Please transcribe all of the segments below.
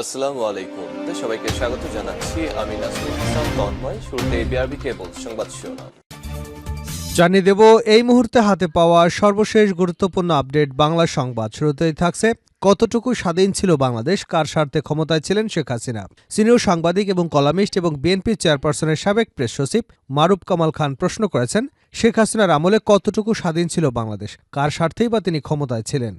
আসসালামু আলাইকুম। সবাইকে স্বাগত জানাচ্ছি। আমি নাসরুল ইসলাম, তন্ময়। শুরুতে বিআরবি কেবল সংবাদ শিরোনাম। জানিয়ে দেব, এই মুহূর্তে হাতে পাওয়া সর্বশেষ গুরুত্বপূর্ণ আপডেট বাংলা সংবাদ। শুরুতেই থাকছে, কতটুকু স্বাধীন ছিল বাংলাদেশ, কার স্বার্থে ক্ষমতায় ছিলেন শেখ হাসিনা? সিনিয়র সাংবাদিক এবং কলামিস্ট এবং বিএনপি চেয়ারপারসনের সাবেক প্রেস সচিব মারুফ কামাল খান প্রশ্ন করেছেন, শেখ হাসিনার আমলে কতটুকু স্বাধীন ছিল বাংলাদেশ? কার স্বার্থেই বা তিনি ক্ষমতায় ছিলেন?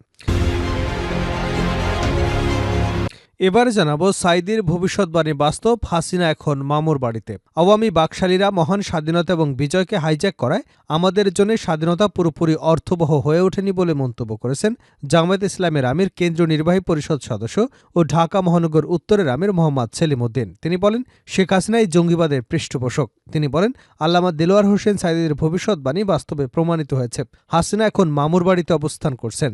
এবার জানাব সাইদির ভবিষ্যৎবাণী বাস্তব, হাসিনা এখন মামুর বাড়িতে। আওয়ামী বাকশালীরা মহান স্বাধীনতা এবং বিজয়কে হাইজ্যাক করায়, আমাদের জন্য স্বাধীনতা পুরোপুরি অর্থবহ হয়ে ওঠেনি বলে মন্তব্য করেছেন জামায়াত ইসলামের আমির, কেন্দ্রীয় নির্বাহী পরিষদ সদস্য ও ঢাকা মহানগর উত্তরের আমির মোহাম্মদ সেলিমউদ্দিন তিনি বলেন, শেখ হাসিনাই জঙ্গিবাদের পৃষ্ঠপোষক। তিনি বলেন, আল্লামা দেলোয়ার হোসেন সাইদির ভবিষ্যৎবাণী বাস্তবে প্রমাণিত হয়েছে। হাসিনা এখন মামুর বাড়িতে অবস্থান করছেন।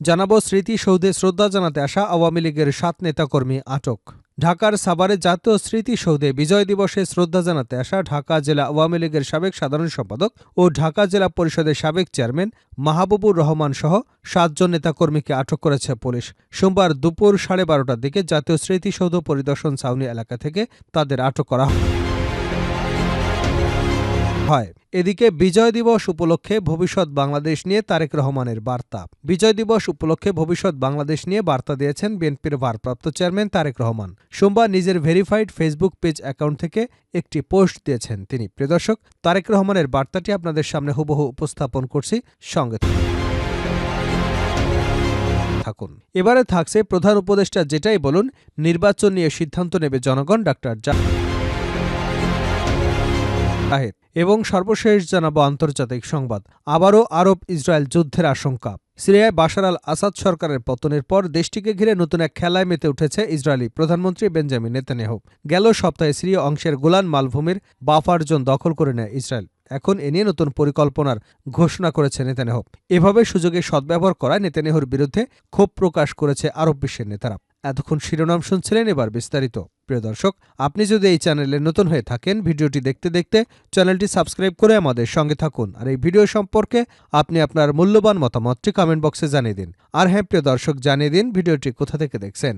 জানাব স্মৃতিসৌধে শ্রদ্ধা জানাতে আসা আওয়ামী লীগের সাত নেতাকর্মী আটক। ঢাকার সাভারে জাতীয় স্মৃতিসৌধে বিজয় দিবসে শ্রদ্ধা জানাতে আসা ঢাকা জেলা আওয়ামী লীগের সাবেক সাধারণ সম্পাদক ও ঢাকা জেলা পরিষদের সাবেক চেয়ারম্যান মাহবুবুর রহমান সহ সাতজন নেতাকর্মীকে আটক করেছে পুলিশ। সোমবার দুপুর সাড়ে বারোটার দিকে জাতীয় স্মৃতিসৌধ পরিদর্শন ছাউনি এলাকা থেকে তাদের আটক করা হয়। হয়। এদিকে বিজয় দিবস উপলক্ষে ভবিষ্যৎ বাংলাদেশ নিয়ে তারেক রহমানের বার্তা। বিজয় দিবস উপলক্ষে ভবিষ্যৎ বাংলাদেশ নিয়ে বার্তা দিয়েছেন বিএনপির ভারপ্রাপ্ত চেয়ারম্যান তারেক রহমান। সোমবার নিজের ভেরিফাইড ফেসবুক পেজ অ্যাকাউন্ট থেকে একটি পোস্ট দিয়েছেন তিনি। প্রিয় দর্শক, তারেক রহমানের বার্তাটি আপনাদের সামনে হুবহু উপস্থাপন করছি। সঙ্গে থাকুন। এবারে থাকছে প্রধান উপদেষ্টা যেটাই বলুন, নির্বাচন নিয়ে সিদ্ধান্ত নেবে জনগণ, ডাক্তার জাহেদ। এবং সর্বশেষ জানাব আন্তর্জাতিক সংবাদ। আবারও আরব ইসরায়েল যুদ্ধের আশঙ্কা। সিরিয়ায় বাশার আল আসাদ সরকারের পতনের পর দেশটিকে ঘিরে নতুন এক খেলায় মেতে উঠেছে ইসরায়েলি প্রধানমন্ত্রী বেঞ্জামিন নেতানিয়াহু। গেল সপ্তাহে সিরিয় অংশের গোলান মালভূমির বাফার জোন দখল করে নেয় ইসরায়েল। এখন এ নিয়ে নতুন পরিকল্পনার ঘোষণা করেছে নেতানিয়াহু। এভাবে সুযোগে সদ্ব্যবহার করায় নেতানিয়াহুর বিরুদ্ধে ক্ষোভ প্রকাশ করেছে আরব বিশ্বের নেতারা। এতক্ষণ শিরোনাম শুনছিলেন এবার বিস্তারিত। প্রিয় দর্শক, আপনি যদি এই চ্যানেলে নতুন হয়ে থাকেন, ভিডিওটি দেখতে দেখতে চ্যানেলটি সাবস্ক্রাইব করে আমাদের সঙ্গে থাকুন। আর এই ভিডিও সম্পর্কে আপনি আপনার মূল্যবান মতামতটি কমেন্ট বক্সে জানিয়ে দিন। আর হ্যাঁ প্রিয় দর্শক, জানিয়ে দিন ভিডিওটি কোথা থেকে দেখছেন।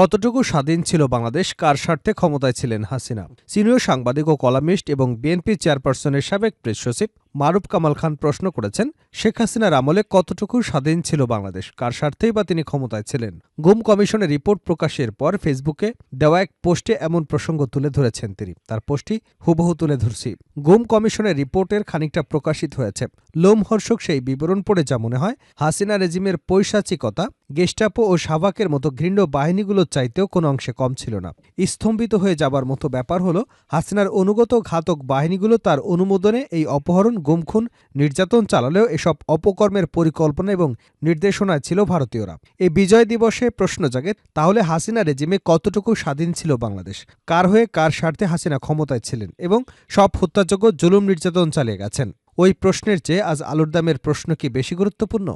কতটুকু স্বাধীন ছিল বাংলাদেশ, কার স্বার্থে ক্ষমতায় ছিলেন হাসিনা? সিনিয়র সাংবাদিক ও কলামিস্ট এবং বিএনপি চেয়ারপারসনের সাবেক প্রেস সচিব মারুফ কামাল খান প্রশ্ন করেছেন, শেখ হাসিনার আমলে কতটুকু স্বাধীন ছিল বাংলাদেশ? কার স্বার্থেই বা তিনি ক্ষমতায় ছিলেন? গুম কমিশনের রিপোর্ট প্রকাশের পর ফেসবুকে দেওয়া এক পোস্টে এমন প্রসঙ্গ তুলে ধরেছেন তিনি। তার পোস্টটি হুবহু তুলে ধরছি। গুম কমিশনের রিপোর্টের খানিকটা প্রকাশিত হয়েছে। লোমহর্ষক সেই বিবরণ পড়ে যা মনে হয়, হাসিনা রেজিমের পৈশাচিকতা, গেস্টাপো ও সাভাকের মতো ঘৃণ্য বাহিনীগুলোর চাইতেও কোনো অংশে কম ছিল না। স্তম্ভিত হয়ে যাবার মতো ব্যাপার হলো, হাসিনার অনুগত ঘাতক বাহিনীগুলো তার অনুমোদনে এই অপহরণ গুমখুন নির্যাতন চালালেও এসব অপকর্মের পরিকল্পনা এবং নির্দেশনায় ছিল ভারতীয়রা। এই বিজয় দিবসে প্রশ্ন জাগে, তাহলে হাসিনা রেজিমে কতটুকু স্বাধীন ছিল বাংলাদেশ? কার হয়ে কার স্বার্থে হাসিনা ক্ষমতায় ছিলেন এবং সব হত্যাযোগ্য জুলুম নির্যাতন চালিয়ে গেছেন? ওই প্রশ্নের চেয়ে আজ আলুর দামের প্রশ্ন কি বেশি গুরুত্বপূর্ণ?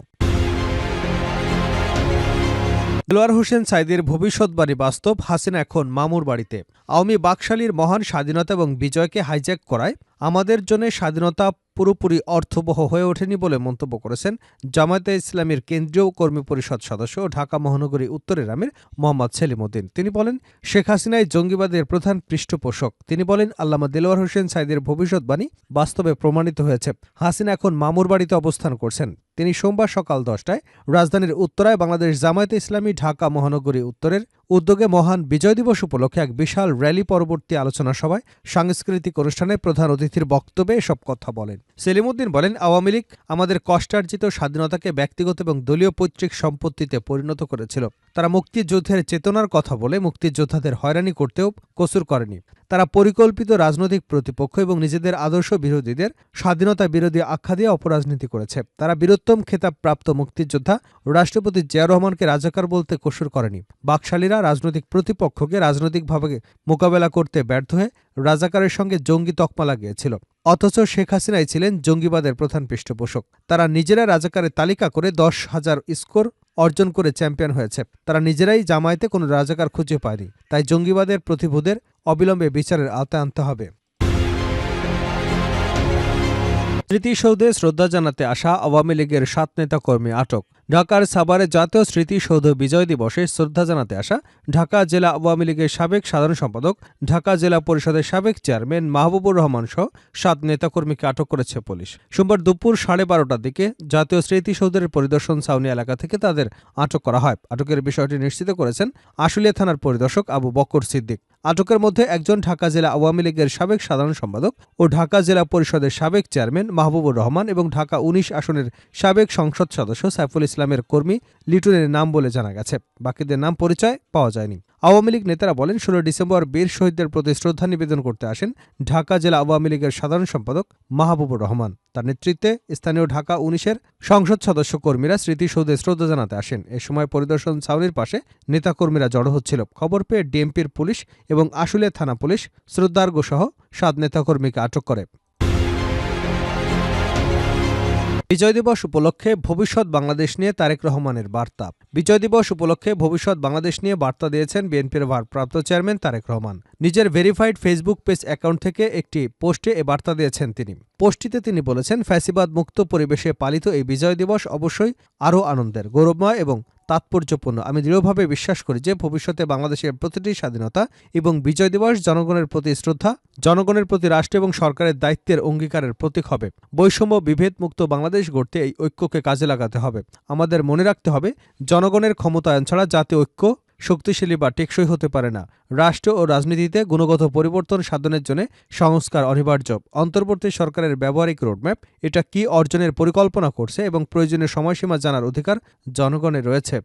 দেলোয়ার হোসেন সাইদের ভবিষ্যৎবাণী বাস্তব, হাসিনা এখন মামুর বাড়িতে। আওয়ামী বাকশালীর মহান স্বাধীনতা এবং বিজয়কে হাইজ্যাক করায় আমাদের জন্য স্বাধীনতা পুরোপুরি অর্থবহ হয়ে ওঠেনি বলে মন্তব্য করেছেন জামায়াতে ইসলামের কেন্দ্রীয় কর্মী পরিষদ সদস্য ও ঢাকা মহানগরী উত্তরের আমির মোহাম্মদ সেলিমউদ্দিন তিনি বলেন, শেখ হাসিনাই জঙ্গিবাদের প্রধান পৃষ্ঠপোষক। তিনি বলেন, আল্লামা দেলোয়ার হোসেন সাইদের ভবিষ্যৎবাণী বাস্তবে প্রমাণিত হয়েছে। হাসিনা এখন মামুর বাড়িতে অবস্থান করছেন। তিনি সোমবার সকাল দশটায় রাজধানীর উত্তরায় বাংলাদেশ জামায়াতে ইসলামী ঢাকা মহানগরী উত্তরের উদ্যোগে মহান বিজয় দিবস উপলক্ষে এক বিশাল র্যালি পরবর্তী আলোচনা সভায় সাংস্কৃতিক অনুষ্ঠানে প্রধান অতিথির বক্তব্যে এসব কথা বলেন। সেলিমউদ্দিন বলেন, আওয়ামী লীগ আমাদের কষ্টার্জিত স্বাধীনতাকে ব্যক্তিগত এবং দলীয় পৈতৃক সম্পত্তিতে পরিণত করেছিল। তারা মুক্তিযুদ্ধের চেতনার কথা বলে মুক্তিযোদ্ধাদের হয়রানি করতেও কসুর করেনি। তারা পরিকল্পিত রাজনৈতিক প্রতিপক্ষ এবং নিজেদের আদর্শ বিরোধীদের স্বাধীনতা বিরোধী আখ্যা দিয়ে অপরাজনীতি করেছে। তারা বীরোত্তম খেতাব প্রাপ্ত মুক্তিযোদ্ধা রাষ্ট্রপতি জিয়া রহমানকে রাজাকার বলতে কসুর করেনি। বাকশালীরা রাজনৈতিক প্রতিপক্ষকে রাজনৈতিকভাবে মোকাবেলা করতে ব্যর্থ হয়ে রাজাকারের সঙ্গে জঙ্গি তকমা লাগিয়েছিল। অথচ শেখ হাসিনাই ছিলেন জঙ্গিবাদের প্রধান পৃষ্ঠপোষক। তারা নিজেরা রাজাকারের তালিকা করে দশ হাজার স্কোর অর্জন করে চ্যাম্পিয়ন হয়েছে। তারা নিজেরাই জামায়াতে কোনো রাজাকার খুঁজে পায়নি। তাই জঙ্গিবাদের প্রতিভূদের অবিলম্বে বিচারের আওতায় আনতে হবে। স্মৃতিসৌধে শ্রদ্ধা জানাতে আসা আওয়ামী লীগের সাত নেতাকর্মী আটক। ঢাকার সাভারে জাতীয় স্মৃতিসৌধ বিজয় দিবসে শ্রদ্ধা জানাতে আসা ঢাকা জেলা আওয়ামী লীগের সাবেক সাধারণ সম্পাদক, ঢাকা জেলা পরিষদের সাবেক চেয়ারম্যান মাহবুবুর রহমান সহ সাত নেতাকর্মীকে আটক করেছে পুলিশ। সোমবার দুপুর সাড়ে বারোটার দিকে জাতীয় স্মৃতিসৌধের পরিদর্শন ছাউনি এলাকা থেকে তাদের আটক করা হয়। আটকের বিষয়টি নিশ্চিত করেছেন আশুলিয়া থানার পরিদর্শক আবু বকর সিদ্দিক। আটকের মধ্যে একজন ঢাকা জেলা আওয়ামী লীগের সাবেক সাধারণ সম্পাদক ও ঢাকা জেলা পরিষদের সাবেক চেয়ারম্যান মাহবুবুর রহমান এবং ঢাকা উনিশ আসনের সাবেক সংসদ সদস্য সাইফুল ইসলামের কর্মী লিটনের নাম বলে জানা গেছে। বাকিদের নাম পরিচয় পাওয়া যায়নি। আওয়ামী লীগ নেতারা বলেন, ষোলো ডিসেম্বর বীর শহীদদের প্রতি শ্রদ্ধা নিবেদন করতে আসেন ঢাকা জেলা আওয়ামী লীগের সাধারণ সম্পাদক মাহবুবুর রহমান। তার নেতৃত্বে স্থানীয় ঢাকা উনিশের সংসদ সদস্য কর্মীরা স্মৃতিসৌধে শ্রদ্ধা জানাতে আসেন। এ সময় পরিদর্শন ছাউনির পাশে নেতাকর্মীরা জড়ো হচ্ছিল। খবর পেয়ে ডিএমপির পুলিশ এবং আশুলিয়া থানা পুলিশ শ্রদ্ধার্ঘ সহ সাত নেতাকর্মীকে আটক করে। বিজয় দিবস উপলক্ষে ভবিষ্যৎ বাংলাদেশ নিয়ে তারেক রহমানের বার্তা। বিজয় দিবস উপলক্ষে ভবিষ্যৎ বাংলাদেশ নিয়ে বার্তা দিয়েছেন বিএনপির ভারপ্রাপ্ত চেয়ারম্যান তারেক রহমান। নিজের ভেরিফাইড ফেসবুক পেজ অ্যাকাউন্ট থেকে একটি পোস্টে এ বার্তা দিয়েছেন তিনি। পোস্টটিতে তিনি বলেছেন ফ্যাসিবাদ মুক্ত পরিবেশে পালিত এই বিজয় দিবস অবশ্যই আরও আনন্দের, গৌরবময় এবং তাৎপর্যপূর্ণ। আমি দৃঢ়ভাবে বিশ্বাস করি যে ভবিষ্যতে বাংলাদেশের প্রতিটি স্বাধীনতা এবং বিজয় দিবস জনগণের প্রতি শ্রদ্ধা, জনগণের প্রতি রাষ্ট্র এবং সরকারের দায়িত্বের অঙ্গীকারের প্রতীক হবে। বৈষম্য বিভেদমুক্ত বাংলাদেশ গড়তে এই ঐক্যকে কাজে লাগাতে হবে। আমাদের মনে রাখতে হবে, জনগণের ক্ষমতায়ন ছাড়া জাতীয় ঐক্য শক্তিশালী বা টেকসই হতে পারে না। রাষ্ট্র ও রাজনীতিতে গুণগত পরিবর্তন সাধনের জন্য সংস্কার অনিবার্য। অন্তর্বর্তী সরকারের ব্যবহারিক রোডম্যাপ, এটা কি অর্জনের পরিকল্পনা করছে এবং প্রয়োজনীয় সময়সীমা জানার অধিকার জনগণের রয়েছে।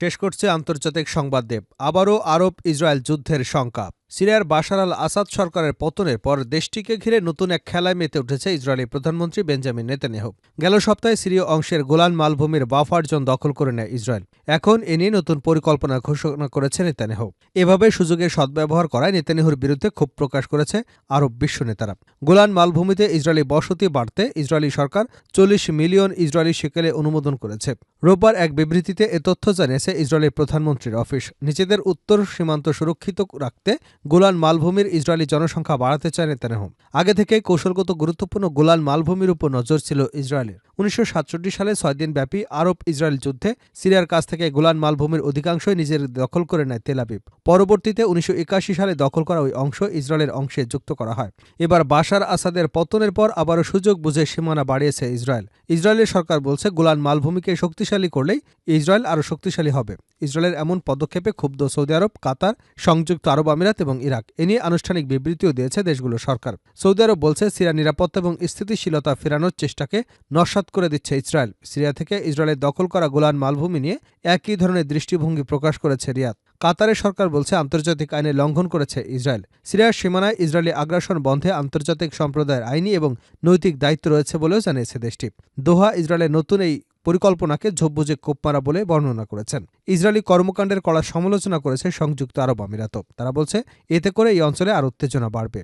শেষ করছে আন্তর্জাতিক সংবাদ দেব। আবারও আরব ইসরায়েল যুদ্ধের শঙ্কা সিরিয়ার বাশার আল আসাদ সরকারের পতনের পর দেশটিকে ঘিরে নতুন এক খেলায় মেতে উঠেছে ইসরায়েলি প্রধানমন্ত্রী বেঞ্জামিন নেতানিয়াহু। গেল সপ্তাহে সিরীয় অংশের গোলান মালভূমির বাফার জোন দখল করে নেয় ইসরায়েল। এখন এ নিয়ে নতুন পরিকল্পনা ঘোষণা করেছে নেতানিয়াহু। এভাবে সুযোগের সদ্ব্যবহার করায় নেতানিয়াহুর বিরুদ্ধে ক্ষোভ প্রকাশ করেছে আরব বিশ্ব নেতারা। গোলান মালভূমিতে ইসরায়েলি বসতি বাড়তে ইসরায়েলি সরকার চল্লিশ মিলিয়ন ইসরায়েলি সেকেলে অনুমোদন করেছে। রোববার এক বিবৃতিতে এ তথ্য জানিয়েছে ইসরায়েলের প্রধানমন্ত্রীর অফিস। নিজেদের উত্তর সীমান্ত সুরক্ষিত রাখতে গোলান মালভূমির ইসরায়েলি জনসংখ্যা বাড়াতে চায় নেতানিয়াহু আগে থেকে কৌশলগত গুরুত্বপূর্ণ গোলান মালভূমির উপর নজর ছিল ইসরায়েলের। উনিশশো সাতষট্টি সালে ছয় দিন ব্যাপী আরব ইসরায়েল যুদ্ধে সিরিয়ার কাছ থেকে গোলান মালভূমির অধিকাংশই নিজের দখল করে নেয় তেলাবিব পরবর্তীতে উনিশশো একাশি সালে দখল করা ওই অংশ ইসরায়েলের অংশে যুক্ত করা হয়। এবার বাশার আসাদের পতনের পর আবারও সুযোগ বুঝে সীমানা বাড়িয়েছে ইসরায়েল। ইসরায়েলের সরকার বলছে, গোলান মালভূমিকে শক্তিশালী করলেই ইসরায়েল আরও শক্তিশালী হবে। ইসরায়েলের এমন পদক্ষেপে ক্ষুব্ধ সৌদি আরব, কাতার, সংযুক্ত আরব আমিরাত এবং ইরাক, এ নিয়ে আনুষ্ঠানিক বিবৃতিও দিয়েছে দেশগুলোর সরকার। সৌদি আরব বলছে সিরিয়া নিরাপত্তা এবং স্থিতিশীলতা ফেরানোর চেষ্টাকে নস্বাত করে দিচ্ছে ইসরায়েল। সিরিয়া থেকে ইসরায়েলের দখল করা গোলান মালভূমি নিয়ে একই ধরনের দৃষ্টিভঙ্গি প্রকাশ করেছে রিয়াদ। কাতারের সরকার বলছে আন্তর্জাতিক আইনে লঙ্ঘন করেছে ইসরায়েল। সিরিয়ার সীমানায় ইসরায়েলি আগ্রাসন বন্ধে আন্তর্জাতিক সম্প্রদায়ের আইনি এবং নৈতিক দায়িত্ব রয়েছে বলেও জানিয়েছে দেশটি। দোহা ইসরায়েলের নতুন এই পরিকল্পনাকে ঝোপবুঝে কোপমারা বলে বর্ণনা করেছেন। ইসরায়েলি কর্মকাণ্ডের কড়া সমালোচনা করেছে সংযুক্ত আরব আমিরাত তারা বলছে, এতে করে এই অঞ্চলে আর উত্তেজনা বাড়বে।